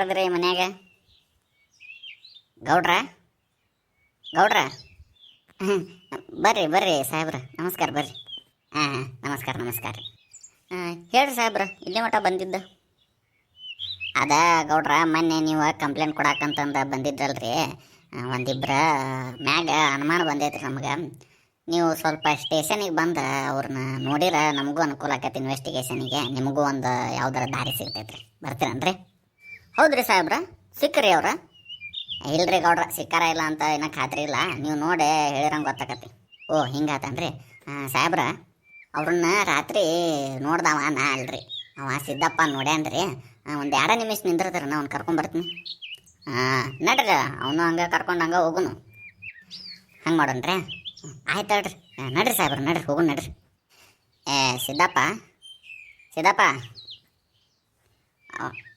ಯಾರದ್ರಿ ಮನ್ಯಾಗ? ಗೌಡ್ರ? ಗೌಡ್ರ? ಬರ್ರಿ ಬರ್ರಿ ಸಾಹೇಬ್ರ. ನಮಸ್ಕಾರ, ಬರ್ರಿ. ಹಾಂ ನಮಸ್ಕಾರ ನಮಸ್ಕಾರ. ಹಾಂ, ಹೇಳ್ರಿ ಸಾಹೇಬ್ರ, ಇಲ್ಲೇ ಮಠ ಬಂದಿದ್ದ? ಅದ ಗೌಡ್ರ, ಮೊನ್ನೆ ನೀವು ಕಂಪ್ಲೇಂಟ್ ಕೊಡಾಕಂತಂದು ಬಂದಿದ್ರಲ್ರಿ ರೀ ಒಂದಿಬ್ರ, ಮ್ಯಾಗ ಅನುಮಾನ ಬಂದೈತ್ರಿ ನಮ್ಗೆ. ನೀವು ಸ್ವಲ್ಪ ಸ್ಟೇಷನಿಗೆ ಬಂದು, ಅವ್ರನ್ನ ನೋಡಿರ, ನಮಗೂ ಅನುಕೂಲ ಆಕೈತಿ ಇನ್ವೆಸ್ಟಿಗೇಷನಿಗೆ ನಿಮಗೂ ಒಂದು ಯಾವ್ದಾರ ದಾರಿ ಸಿಗ್ತೈತೆ ರೀ ಬರ್ತೀರನ್ರಿ? ಹೌದ್ರಿ ಸಾಹೇಬ್ರ? ಸಿಕ್ಕರಿ ಅವ್ರ? ಇಲ್ರಿ ಗೌಡ್ರ, ಸಿಕ್ಕಾರ ಇಲ್ಲ ಅಂತ ಏನೋ ಖಾತ್ರಿ ಇಲ್ಲ. ನೀವು ನೋಡಿ ಹೇಳಿರಂಗೆ ಗೊತ್ತಾಕತಿ ಓ ಹಿಂಗಾತನ್ರಿ ಸಾಹೇಬ್ರ, ಅವ್ರನ್ನ ರಾತ್ರಿ ನೋಡ್ದವ ನಾ ಅಲ್ರಿ. ಅವ ಸಿದ್ದಪ್ಪ ನೋಡ್ಯಾನ್ರಿ ಒಂದು ಎರಡು ನಿಮಿಷ ನಿಂದಿರ್ತಾರ ನಾ ಅವ್ನು ಕರ್ಕೊಂಬರ್ತೀನಿ ಹಾಂ ನಡ್ರಿ, ಅವನು ಹಂಗೆ ಕರ್ಕೊಂಡು ಹಂಗೆ ಹೋಗುನು. ಹಂಗೆ ಮಾಡೋಣ್ರಿ ಆಯ್ತು ಹೇಳ್ರಿ. ನಡ್ರಿ ಸಾಹೇಬ್ರ, ನಡ್ರಿ ಹೋಗು ನಡ್ರಿ. ಏ, ಸಿದ್ದಪ್ಪ ಸಿದ್ದಪ್ಪ.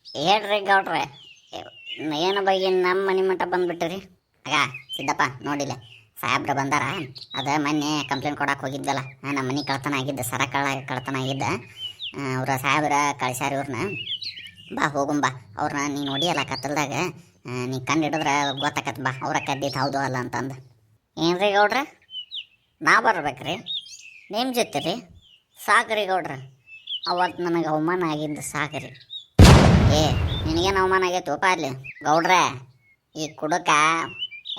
ಹೇಳ್ರಿ ಗೌಡ್ರೆ. ಏನು ಬಗ್ಗೆ ನಮ್ಮ ಮನೆ ಮಟ್ಟ ಬಂದ್ಬಿಟ್ರಿ ಆಗ ಸಿದ್ದಪ್ಪ ನೋಡಿಲ್ಲ. ಸಾಹೇಬ್ರ ಬಂದಾರ. ಅದು ಮೊನ್ನೆ ಕಂಪ್ಲೇಂಟ್ ಕೊಡಕ್ಕೆ ಹೋಗಿದ್ವಲ್ಲ. ಆ, ನಮ್ಮ ಮನೆ ಕಳ್ತನ ಆಗಿದ್ದ ಸರ ಕಳ ಕಳ್ತನ ಆಗಿದ್ದ. ಅವ್ರ ಸಾಹೇಬ್ರ ಕಳ್ಸ್ಯಾರ ಇವ್ರನ್ನ. ಬಾ ಹೋಗುಂಬಾ ಅವ್ರನ್ನ ನೀ ನೋಡಿಯಲ್ಲ ಕತ್ತಲ್ದಾಗ. ನೀ ಕಂಡು ಹಿಡಿದ್ರೆ ಗೊತ್ತಾಕತ್ ಬಾ. ಅವ್ರ ಕದ್ದಿದ್ದು ಹೌದು ಅಲ್ಲ ಅಂತಂದು. ಏನ್ರಿ ಗೌಡ್ರ? ನಾ ಬರ್ಬೇಕ್ರಿ. ನಿಮ್ಮ ಜೊತೆ ರೀ ಸಾಕ್ರಿ ಗೌಡ್ರ. ಅವತ್ತು ನನಗೆ ಅವಮಾನ ಆಗಿದ್ದು ಸಾಕ್ರಿ. ಏ, ನಿನಗೇನು ಅವಮಾನ ಆಗೈತೋಪ ಅಲ್ಲಿ ಗೌಡ್ರೆ, ಈ ಕುಡಕ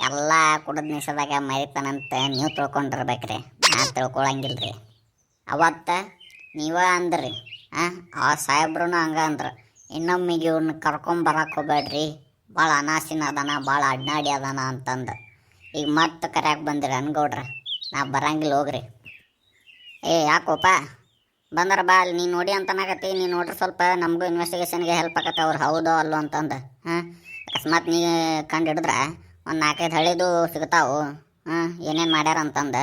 ಎಲ್ಲ ಕುಡದ ನಿಷೇಧಾಗ ಮರಿತಾನಂತ ನೀವು ತಿಳ್ಕೊಂಡಿರ್ಬೇಕ್ರಿ. ನಾ ತಿಳ್ಕೊಳಂಗಿಲ್ರಿ. ಅವತ್ತ ನೀವ ಅಂದ್ರಿ. ಹಾಂ ಆ ಸಾಹೇಬ್ರೂ ಹಂಗ ಅಂದ್ರು. ಇನ್ನೊಮ್ಮಿಗೆ ಇವ್ನ ಕರ್ಕೊಂಬರಕ್ಕೆ ಹೋಗ್ಬೇಡ್ರಿ. ಭಾಳ ಅನಾಸಿನ ಅದಾನ ಭಾಳ ಅಡ್ನಾಡಿ ಅದಾನ ಅಂತಂದು. ಈಗ ಮತ್ತೆ ಕರ್ಯಾಕೆ ಬಂದಿರಿ ಅನ್ಗೌಡ್ರ ನಾ ಬರಂಗಿಲ್ಲ, ಹೋಗ್ರಿ. ಏ, ಯಾಕೋಪ? ಬಂದರ ಬಾ, ಅಲ್ಲಿ ನೀನು ನೋಡಿ ಅಂತನಾಗತ್ತಿ ನೀನು ನೋಡ್ರಿ ಸ್ವಲ್ಪ ನಮಗೂ ಇನ್ವೆಸ್ಟಿಗೇಷನ್ಗೆ ಹೆಲ್ಪ್ ಆಗತ್ತೆ ಅವ್ರು, ಹೌದೋ ಅಲ್ಲೋ ಅಂತಂದು. ಹಾಂ? ಅಕಸ್ಮಾತ್ ನೀ ಕಂಡು ಹಿಡಿದ್ರೆ ಒಂದು ನಾಲ್ಕೈದು ಹಳಿದು ಸಿಗ್ತಾವು. ಹಾಂ? ಏನೇನು ಮಾಡ್ಯಾರ ಅಂತಂದು.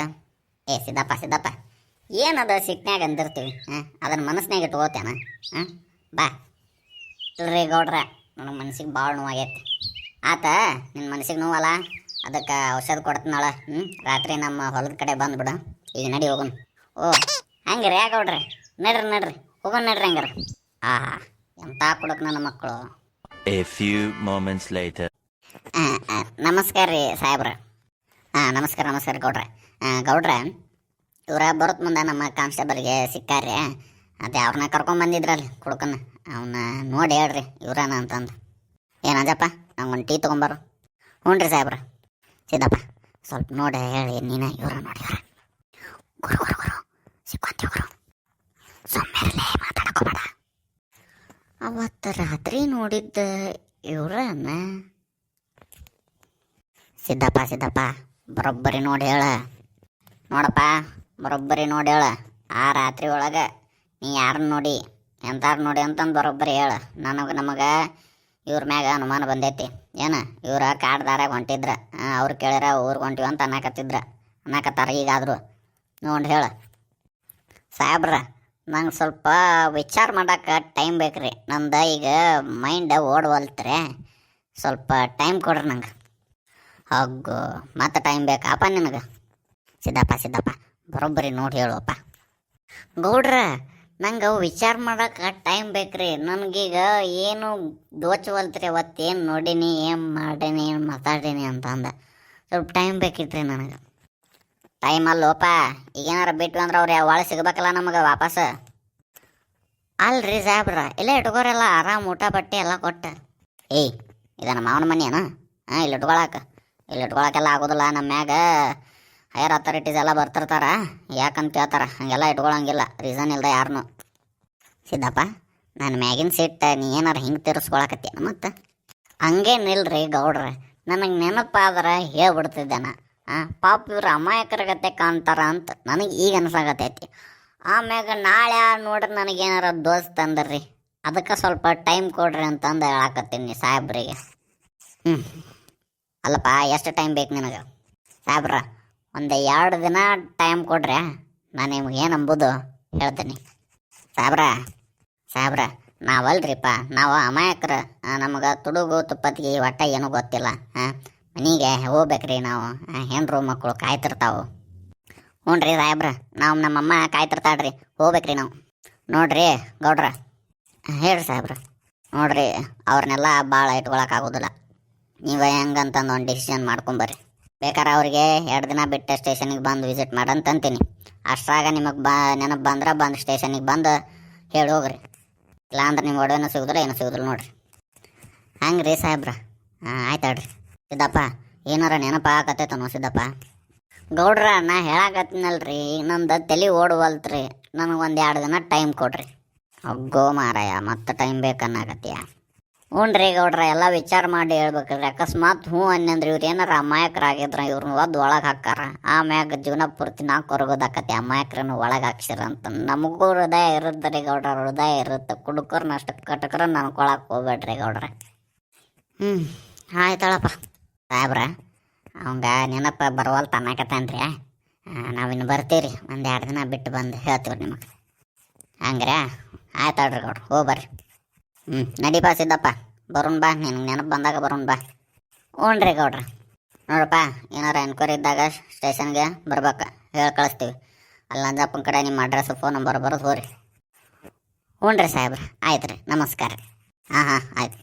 ಏ, ಸಿದ್ದಪ್ಪ ಸಿದ್ದಪ್ಪ, ಏನದ ಸಿಟ್ನ್ಯಾಗ ಅಂದಿರ್ತೀವಿ? ಹಾಂ? ಅದನ್ನು ಮನಸ್ಸಿನಾಗ ಇಟ್ಕೋತೇನ ಹಾಂ? ಬಾ. ಇಲ್ರಿ ಗೌಡ್ರ, ನನಗೆ ಮನ್ಸಿಗೆ ಭಾಳ ನೋವಾಗೈತಿ. ಆತ ನಿನ್ನ ಮನ್ಸಿಗೆ ನೋವಲ್ಲ? ಅದಕ್ಕೆ ಔಷಧ ಕೊಡ್ತೀನಳ. ಹ್ಞೂ ರಾತ್ರಿ ನಮ್ಮ ಹೊಲದ ಕಡೆ ಬಂದ್ಬಿಡು. ಈಗ ನಡಿ ಹೋಗೋಣ ಓ ಹಂಗೆ ರೀ ಗೌಡ್ರೆ? ನಡ್ರಿ ನಡ್ರಿ. ಹೋಗೋಣ ನಡ್ರಿ ಹಂಗಾರ. ಆಹ್ ಎಂತ ಕೊಡಕ್ ನನ್ನ ಮಕ್ಕಳು? ಎ ಫ್ಯೂ ಮೊಮೆಂಟ್ಸ್ ಆ, ನಮಸ್ಕಾರ ರೀ ಸಾಹೇಬ್ರ. ಹಾಂ ನಮಸ್ಕಾರ ನಮಸ್ಕಾರ ಗೌಡ್ರ. ಗೌಡ್ರ ಗೌಡ್ರೆ ಇವ್ರ ಬರೋತ್ ಮುಂದೆ ನಮ್ಮ ಕಾನ್ಸ್ಟೇಬಲ್ಗೆ ಸಿಕ್ಕಾರ್ರಿ. ಅದೇ ಅವ್ರನ್ನ ಕರ್ಕೊಂಬಂದಿದ್ರಲ್ಲಿ ಕುಡ್ಕನ. ಅವನ್ನ ನೋಡಿ ಹೇಳ್ರಿ ಇವ್ರನ ಅಂತಂದು. ಏನಂಜಪ್ಪ ನಂಗೆ ಒಂದು ಟೀ ತೊಗೊಂಬರು. ಹ್ಞೂ ರೀ ಸಾಹೇಬ್ರ. ಸಿದ್ದಪ್ಪ ಸ್ವಲ್ಪ ನೋಡಿ ಹೇಳಿ ನೀನು ಇವ್ರ ನೋಡಿ ಇವ್ರ ಗುರು ಗುರು ಗುರು. ಸಿಕ್ಕಂತೀವಿ ಗುರು. ಸುಮ್ಮನೆ ಮಾತಾಡಕೋಬೇಡ ಅವತ್ತು ರಾತ್ರಿ ನೋಡಿದ್ದ ಇವ್ರನ್ನ. ಸಿದ್ದಪ್ಪ ಸಿದ್ದಪ್ಪ, ಬರೋಬ್ಬರಿ ನೋಡಿ ಹೇಳ. ನೋಡಪ್ಪ, ಬರೋಬ್ಬರಿ ನೋಡಿ ಹೇಳ. ಆ ರಾತ್ರಿ ಒಳಗೆ ನೀ ಯಾರನ್ನ ನೋಡಿ, ಎಂತಾರು ನೋಡಿ ಅಂತಂದು ಬರೋಬ್ಬರಿ ಹೇಳ. ನನಗೆ, ನಮಗೆ ಇವ್ರ ಮ್ಯಾಗ ಅನುಮಾನ ಬಂದೈತಿ. ಏನ, ಇವ್ರ ಕಾಡ್ದಾರಾಗ ಹೊಂಟಿದ್ರ. ಅವ್ರು ಕೇಳಿರ ಊರಿಗೆ ಹೊಂಟಿವಿ ಅಂತ ಅನ್ನಕತ್ತಿದ್ರ. ಅನ್ನಕತ್ತಾರ ಈಗಾದರೂ. ನೋಡಿ ಹೇಳ. ಸಾಹೇಬ್ರ ನಂಗೆ ಸ್ವಲ್ಪ ವಿಚಾರ ಮಾಡಕ್ಕೆ ಟೈಮ್ ಬೇಕ್ರಿ. ನಂದು ಈಗ ಮೈಂಡ್ ಓಡ್ವಲ್ತ್ರೆ ಸ್ವಲ್ಪ ಟೈಮ್ ಕೊಡ್ರಿ ನಂಗೆ. ಹಗ್ಗು, ಮತ್ತೆ ಟೈಮ್ ಬೇಕಪ್ಪ ನಿನಗೆ. ಸಿದ್ದಪ್ಪ ಸಿದ್ದಪ್ಪ. ಬರೋಬ್ಬರಿ ನೋಡಿ ಹೇಳುವಪ್ಪ. ಗೌಡ್ರ, ನಂಗೆ ವಿಚಾರ ಮಾಡೋಕೆ ಟೈಮ್ ಬೇಕ್ರಿ. ನನಗೀಗ ಏನು ದೋಚವಲ್ತ್ರಿ ಅವತ್ತೇನು ನೋಡೀನಿ, ಏನು ಮಾಡೀನಿ, ಏನು ಮಾತಾಡೀನಿ ಅಂತಂದ. ಸ್ವಲ್ಪ ಟೈಮ್ ಬೇಕಿತ್ರಿ ನನಗೆ. ಟೈಮ್ ಅಲ್ಲೋಪ ಈಗೇನಾರ ಬಿಟ್ವಿ ಅಂದ್ರೆ ಅವ್ರು ಯಾವಾಗ ಸಿಗಬೇಕಲ್ಲ ನಮಗೆ ವಾಪಸ್. ಅಲ್ರಿ ಸಾಹೇಬ್ರ, ಇಲ್ಲೇ ಇಟ್ಕೋರೆಲ್ಲ ಆರಾಮ್ ಊಟ ಬಟ್ಟೆ ಎಲ್ಲ ಕೊಟ್ಟ. ಏಯ್, ಇದ ನಮ್ಮ ಮಾವನ ಮನೆ ಏನ ಹಾಂ, ಇಲ್ಲಿ ಇಟ್ಕೊಳಕ. ಇಲ್ಲಿ ಇಟ್ಕೊಳಕೆಲ್ಲ ಆಗೋದಿಲ್ಲ, ನಮ್ಮ ಮ್ಯಾಗ ಹೈಯರ್ ಅಥಾರಿಟೀಸ್ ಎಲ್ಲ ಬರ್ತಿರ್ತಾರ. ಯಾಕಂತ ಹೇಳ್ತಾರ ಹಂಗೆಲ್ಲ ಇಟ್ಕೊಳಂಗಿಲ್ಲ ರೀಸನ್ ಇಲ್ದ ಯಾರನ್ನು ಸಿದ್ದಪ್ಪ ನನ್ನ ಮ್ಯಾಗಿನ ಸಿಟ್ಟ, ನೀ ಏನಾರ ಹಿಂಗೆ ತಿರ್ಸ್ಕೊಳಕತ್ತೀನ ಮತ್ತೆ? ರೀ ಗೌಡ್ರೆ, ನನಗೆ ನೆನಪಾದ್ರೆ ಹೇಳ್ಬಿಡ್ತಿದ್ದೆ ನಾ. ಪಾಪ ಇವ್ರು ಅಮಾಯಕರಗತೆ ಕಾಣ್ತಾರ ಅಂತ ನನಗೆ ಈಗ ಅನ್ಸಾಗತೈತಿ ಆಮ್ಯಾಗ ನಾಳೆ ನೋಡ್ರಿ ನನಗೇನಾರ ದೋಸ್ತ್ ಅಂದ್ರಿ. ಅದಕ್ಕೆ ಸ್ವಲ್ಪ ಟೈಮ್ ಕೊಡ್ರಿ ಅಂತಂದು ಹೇಳಾಕತ್ತೀನಿ ಸಾಹೇಬ್ರಿಗೆ. ಹ್ಞೂ ಅಲ್ಲಪ್ಪ, ಎಷ್ಟು ಟೈಮ್ ಬೇಕು ನಿನಗೆ? ಸಾಹೇಬ್ರ, ಒಂದು ಎರಡು ದಿನ ಟೈಮ್ ಕೊಡ್ರಿ, ನಾನು ನಿಮ್ಗೆ ಏನು ಅಂಬುದು ಹೇಳ್ತೀನಿ. ಸಾಹೇಬ್ರ ಸಾಹೇಬ್ರ ನಾವಲ್ರಿಪ್ಪ ನಾವು ಅಮಾಯಕರ ನಮಗೆ ತುಡುಗು ತುಪ್ಪತ್ತಿಗೆ ಒಟ್ಟ ಏನೂ ಗೊತ್ತಿಲ್ಲ ಹಾಂ ಮನೆಗೆ ಹೋಗ್ಬೇಕ್ರಿ ನಾವು. ಹೆಣ್ರು ಮಕ್ಕಳು ಕಾಯ್ತಿರ್ತಾವೆ. ಹ್ಞೂ ರೀ ಸಾಹೇಬ್ರ ನಾವು ನಮ್ಮಮ್ಮ ಕಾಯ್ತಿರ್ತಾಳ್ರಿ. ಹೋಗ್ಬೇಕ್ರಿ ನಾವು. ನೋಡ್ರಿ ಗೌಡ್ರ. ಹೇಳ್ರಿ ಸಾಹೇಬ್ರ. ನೋಡ್ರಿ, ಅವ್ರನ್ನೆಲ್ಲ ಭಾಳ ಇಟ್ಕೊಳಕ್ಕಾಗೋದಿಲ್ಲ. ನೀವು ಹೆಂಗಂತಂದು ಒಂದು ಡಿಸಿಷನ್ ಮಾಡ್ಕೊಂಬರ್ರಿ. ಬೇಕಾದ್ರೆ ಅವ್ರಿಗೆ ಎರಡು ದಿನ ಬಿಟ್ಟು ಸ್ಟೇಷನಿಗೆ ಬಂದು ವಿಸಿಟ್ ಮಾಡಂತಂತೀನಿ. ಅಷ್ಟ್ರಾಗ ನಿಮಗೆ ಬಾ, ನೆನಪು ಬಂದ್ರೆ ಬಂದು ಸ್ಟೇಷನಿಗೆ ಬಂದು ಹೇಳಿ ಹೋಗ್ರಿ. ಇಲ್ಲಾಂದ್ರೆ ನಿಮ್ಮ ಒಡವೆನೂ ಸಿಗೋದಿಲ್ಲ, ಏನೂ ಸಿಗೋದಿಲ್ಲ ನೋಡ್ರಿ. ಹಂಗೆ ರೀ ಸಾಹೇಬ್ರ. ಹಾಂ ಆಯ್ತು ಹೇಳ್ರಿ ಸಿದ್ದಪ್ಪ, ಏನಾರ ನೆನಪ ಆಗತ್ತೈತನೋ ಸಿದ್ದಪ್ಪ. ಗೌಡ್ರ, ನಾ ಹೇಳಾಕತ್ತೀನಲ್ರಿ, ನಂದು ತಲೆ ಓಡುವಲ್ತ್ರಿ, ನನಗೆ ಒಂದು ಎರಡು ದಿನ ಟೈಮ್ ಕೊಡ್ರಿ. ಅಗ್ಗೋ ಮಾರಾಯ, ಮತ್ತೆ ಟೈಮ್ ಬೇಕನ್ನಾಗತ್ತೀಯ ಹ್ಞೂ ಗೌಡ್ರ, ಎಲ್ಲ ವಿಚಾರ ಮಾಡಿ ಹೇಳ್ಬೇಕ್ರಿ. ಅಕಸ್ಮಾತ್ ಹ್ಞೂ ಅನ್ನಂದ್ರೆ, ಇವ್ರು ಏನಾರ ಅಮಾಯಕರಾಗಿದ್ರ ಇವ್ರನ್ನ ಒದ್ದು ಒಳಗೆ ಹಾಕಾರ ಆಮ್ಯಾಗ ಜೀವನ ಪೂರ್ತಿ ನಾ ಕೊರಗೋದಾಕತಿ ಅಮಾಯಕರನ್ನು ಒಳಗೆ ಹಾಕ್ಸಿರ ಅಂತ. ನಮಗೂ ಹೃದಯ ಇರುತ್ತೆ ರೀ ಗೌಡ್ರ, ಹೃದಯ ಇರುತ್ತೆ. ಕುಡುಕರ್ನ ಅಷ್ಟು ಕಟಕರ ನನ್ಕೊಳಕ್ಕೆ ಹೋಗ್ಬೇಡ್ರಿ ಗೌಡ್ರ. ಹ್ಞೂ ಆಯ್ತಳಪ್ಪ ಸಾಹೇಬ್ರ, ಅವಂಗ ನೆನಪ ಬರವಲ್ ತನ್ನಕತ್ತಾನ್ರಿ ನಾವಿನ್ನು ಬರ್ತೀವಿ ರೀ ಒಂದು ಎರಡು ದಿನ ಬಿಟ್ಟು ಬಂದು ಹೇಳ್ತೀವಿ ರೀ ನಿಮಗೆ. ಹಂಗ್ರೆ? ಆಯ್ತಾಳ್ರಿ ಗೌಡ್ರ, ಹೋಗಿ ಬರ್ರಿ. ಹ್ಞೂ ನಡಿಪ ಸಿದ್ದಪ್ಪ. ಬರೋಣ ಬಾ ನಿನಗೆ ನೆನಪು ಬಂದಾಗ ಬರೋಣ ಬಾ. ಹ್ಞೂ ರೀ ಗೌಡ್ರ. ನೋಡಪ್ಪ ಏನಾರ ಎನ್ಕ್ವೈರಿ ಇದ್ದಾಗ ಸ್ಟೇಷನ್ಗೆ ಬರ್ಬೇಕು. ಹೇಳಿ ಕಳಿಸ್ತೀವಿ. ಅಲ್ಲಿ ನಂಜಪ್ಪನ ಕಡೆ ನಿಮ್ಮ ಅಡ್ರೆಸ್ ಫೋನ್ ನಂಬರ್ ಬರೋದು ಹೋರಿ. ಹ್ಞೂ ರೀ ಸಾಹೇಬ್ರ ಆಯ್ತು ರೀ ನಮಸ್ಕಾರ. ರೀ ಹಾಂ ಹಾಂ ಆಯ್ತು